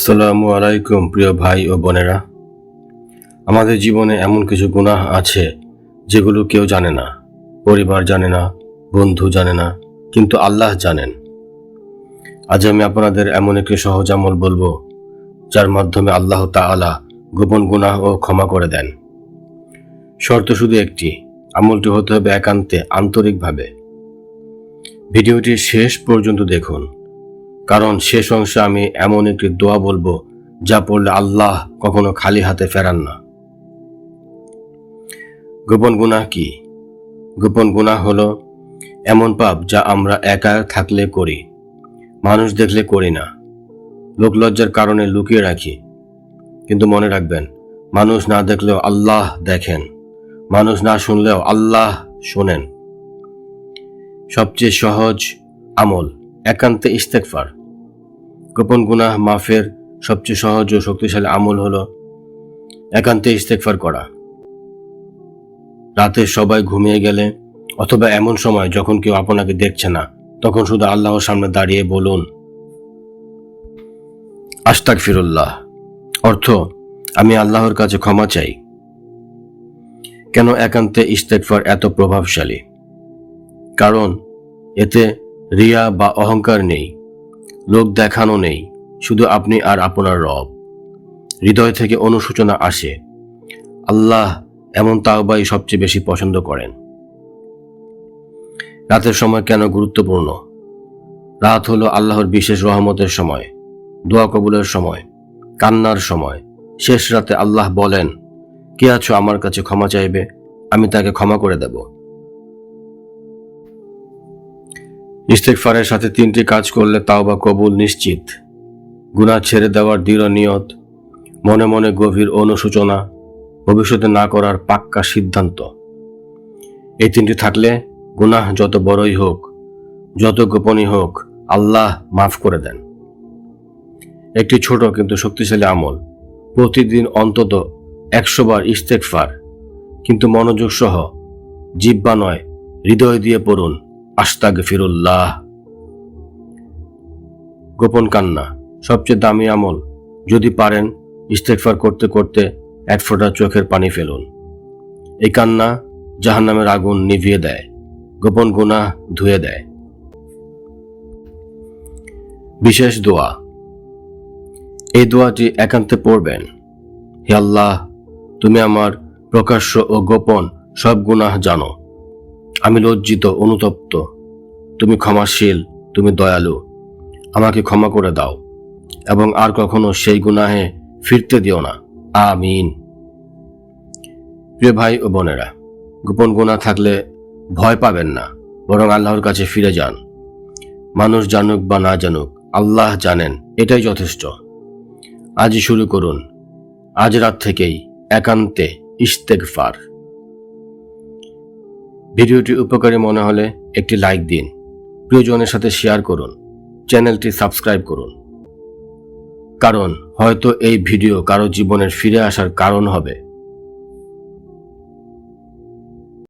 আসসালামু আলাইকুম, প্রিয় ভাই ও বোনেরা। আমাদের জীবনে এমন কিছু গুনাহ আছে যেগুলো কেউ জানে না। পরিবার জানে না, বন্ধু জানে না, কিন্তু আল্লাহ জানেন। আজ আমি আপনাদের এমন একটি সহজ আমল বলব, যার মাধ্যমে আল্লাহ তাআলা গোপন গুনাহ ও ক্ষমা করে দেন। শর্ত শুধু একটি, আমলটি হতে হবে একান্তে, আন্তরিকভাবে। ভিডিওটি শেষ পর্যন্ত দেখুন। কারণ শেষ অংশে আমি এমন একটি দোয়া বলব যা পড়লে আল্লাহ কখনো খালি হাতে ফেরান না। গোপন গুনাহ কি? গোপন গুনাহ হলো এমন পাপ যা আমরা একা থাকলে করি, মানুষ দেখলে করি না। লোকলজ্জার কারণে লুকিয়ে রাখি। কিন্তু মনে রাখবেন, মানুষ না দেখলেও আল্লাহ দেখেন, মানুষ না শুনলেও আল্লাহ শোনেন। সবচেয়ে সহজ আমল, একান্তে ইস্তেকফার গোপন গুনাহ মাফের সবচেয়ে সহজ ও শক্তিশালী আমল হলো একান্তে ইস্তেকফার করা। রাতে সবাই ঘুমিয়ে গেলে অথবা এমন সময় যখন কেউ আপনাকে দেখছে না, তখন শুধু আল্লাহর সামনে দাঁড়িয়ে বলুন আস্তাক ফিরুল্লাহ অর্থ, আমি আল্লাহর কাছে ক্ষমা চাই। কেন একান্তে ইস্তেকফার এত প্রভাবশালী? কারণ এতে রিয়া বা অহংকার নেই। লোক দেখানো নেই, শুধু আপনি আর আপনার রব। হৃদয় থেকে অনুশোচনা আসে। আল্লাহ এমন তাওবাই সবচেয়ে বেশি পছন্দ করেন। রাতের সময় কেন গুরুত্বপূর্ণ? রাত হলো আল্লাহর বিশেষ রহমতের সময়, দোয়া কবুলের সময়, কান্নার সময়। শেষ রাতে আল্লাহ বলেন, কে আছো আমার কাছে ক্ষমা চাইবে? আমি তাকে ক্ষমা করে দেব। ইস্তেকফারের সাথে তিনটি কাজ করলে তাও বা কবুল নিশ্চিত। গুনাহ ছেড়ে দেওয়ার দৃঢ় নিয়ত, মনে মনে গভীর অনুশোচনা, ভবিষ্যতে না করার পাক্কা সিদ্ধান্ত। এই তিনটি থাকলে গুনাহ যত বড়ই হোক, যত গোপনই হোক, আল্লাহ মাফ করে দেন। একটি ছোট কিন্তু শক্তিশালী আমল, প্রতিদিন অন্তত একশো বার ইস্তেকফার কিন্তু মনোযোগ সহ, জিব্বা নয়, হৃদয় দিয়ে পড়ুন। আস্তাগ ফিরুল্লাহ গোপন কান্না, সবচেয়ে দামি আমল, যদি পারেন ইস্তেকফার করতে করতে এক ফোঁটা চোখের পানি ফেলুন। এই কান্না জাহান্নামের আগুন নিভিয়ে দেয়, গোপন গুনাহ ধুয়ে দেয়। বিশেষ দোয়া, এই দোয়াটি একান্তে পড়বেন। হে আল্লাহ, তুমি আমার প্রকাশ্য ও গোপন সব গুনাহ জানো। আমি লজ্জিত, অনুতপ্ত। তুমি ক্ষমাশীল, তুমি দয়ালু। আমাকে ক্ষমা করে দাও এবং আর কখনো সেই গুনাহে ফিরতে দিও না। আমিন। প্রিয় ভাই ও বোনেরা, গোপন গুণা থাকলে ভয় পাবেন না, বরং আল্লাহর কাছে ফিরে যান। মানুষ জানুক বা না জানুক, আল্লাহ জানেন, এটাই যথেষ্ট। আজই শুরু করুন। আজ রাত থেকেই একান্তে ইস্তেকফার ভিডিওটি উপকারী মনে হলে একটি লাইক দিন। প্রিয়জনের সাথে শেয়ার করুন। চ্যানেলটি সাবস্ক্রাইব করুন। কারণ হয়তো এই ভিডিও কারও জীবনের ফিরে আসার কারণ হবে।